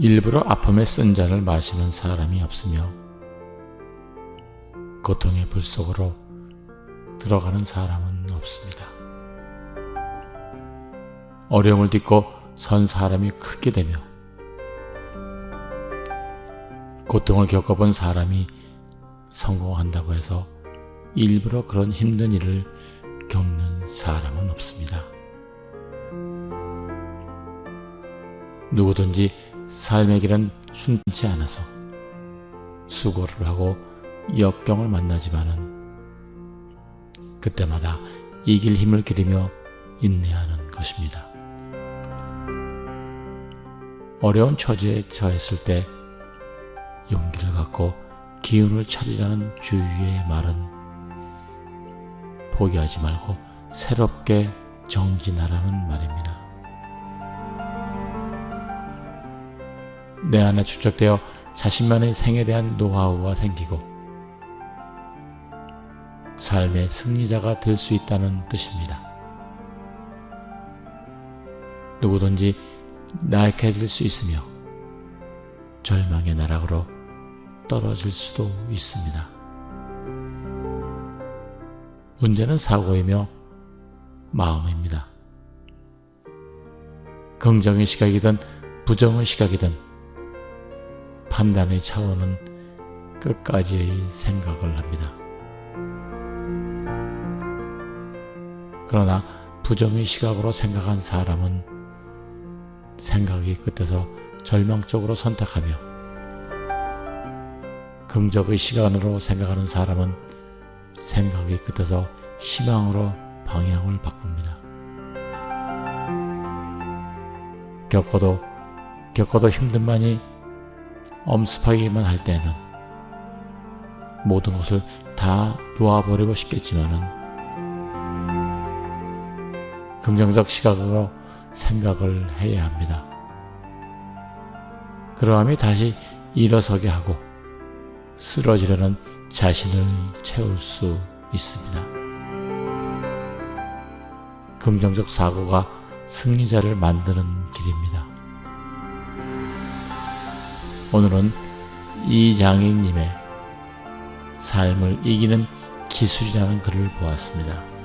일부러 아픔의 쓴 잔을 마시는 사람이 없으며 고통의 불 속으로 들어가는 사람은 없습니다. 어려움을 딛고 선 사람이 크게 되며 고통을 겪어본 사람이 성공한다고 해서 일부러 그런 힘든 일을 겪는 사람은 없습니다. 누구든지 삶의 길은 순탄치 않아서 수고를 하고 역경을 만나지만은 그때마다 이길 힘을 기리며 인내하는 것입니다. 어려운 처지에 처했을 때 용기를 갖고 기운을 차리라는 주위의 말은 포기하지 말고 새롭게 정진하라는 말입니다. 내 안에 축적되어 자신만의 생에 대한 노하우가 생기고 삶의 승리자가 될 수 있다는 뜻입니다. 누구든지 나약해질 수 있으며 절망의 나락으로 떨어질 수도 있습니다. 문제는 사고이며 마음입니다. 긍정의 시각이든 부정의 시각이든 판단의 차원은 끝까지의 생각을 합니다. 그러나 부정의 시각으로 생각한 사람은 생각이 끝에서 절망적으로 선택하며 긍정의 시간으로 생각하는 사람은 생각이 끝에서 희망으로 방향을 바꿉니다. 겪어도 겪어도 힘든만이 엄습하기만 할 때는 모든 것을 다 놓아버리고 싶겠지만은 긍정적 시각으로 생각을 해야 합니다. 그러함이 다시 일어서게 하고 쓰러지려는 자신을 채울 수 있습니다. 긍정적 사고가 승리자를 만드는 길입니다. 오늘은 이장익님의 삶을 이기는 기술이라는 글을 보았습니다.